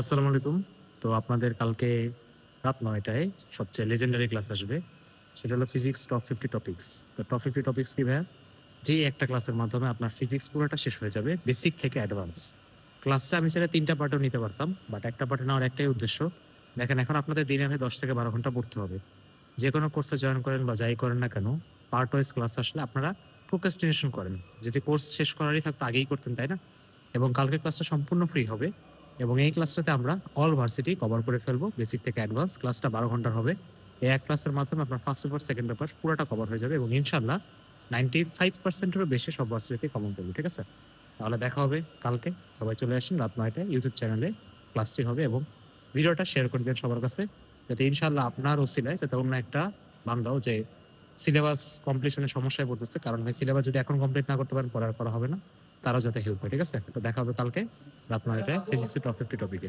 আসসালামু আলাইকুম। তো আপনাদের কালকে রাত নয়টায় সবচেয়ে লেজেন্ডারি ক্লাস আসবে। সেটা হলো ফিজিক্স টপ ফিফটি টপিক্স তো টপ ফিফটি টপিক্স কি ভাইয়া? যে একটা ক্লাসের মাধ্যমে আপনার ফিজিক্স পুরোটা শেষ হয়ে যাবে বেসিক থেকে অ্যাডভান্স ক্লাসটা আমি সেটা তিনটা পার্টও নিতে পারতাম বাট একটা পার্টে নেওয়ার একটাই উদ্দেশ্য। দেখেন, এখন আপনাদের দিনে ভাই দশ থেকে বারো ঘণ্টা পড়তে হবে। যে কোনো কোর্সে জয়েন করেন বা যাই করেন না কেন পার্ট ওয়াইজ ক্লাস আসলে আপনারা প্রোকাস্টিনেশন করেন। যদি কোর্স শেষ করারই থাকতো, আগেই করতেন, তাই না? এবং কালকের ক্লাসটা সম্পূর্ণ ফ্রি হবে। এবং এই ক্লাসটাতে আমরা অল ভার্সিটি কভার করে ফেলব। বেসিক থেকে অ্যাডভান্স ক্লাসটা বারো ঘণ্টার হবে। এই এক ক্লাসের মাধ্যমে আপনার ফার্স্ট পেপার সেকেন্ড পেপার পুরোটা কভার হয়ে যাবে এবং ইনশাল্লাহ নাইনটি ফাইভ পার্সেন্টেরও বেশি সব ভার্সিটিতে কমন করবে, ঠিক আছে? তাহলে দেখা হবে কালকে। সবাই চলে আসেন রাত নয়টায় ইউটিউব চ্যানেলে ক্লাসটি হবে এবং ভিডিওটা শেয়ার করে দেন সবার কাছে। যাতে ইনশাল্লাহ আপনার ওসিলায় যাতে অন্য একটা বান্ধাও যে সিলেবাস কমপ্লিশনের সমস্যায় পড়তেছে, কারণ ভাই সিলেবাস যদি এখন কমপ্লিট না করতে পারেন পড়ার করা হবে না। তারাও যাতে হেল্প হয় ঠিক আছে? তো দেখা হবে কালকে রাত নয়টায় ফিজিক্সের টপ ফিফটি টপিকে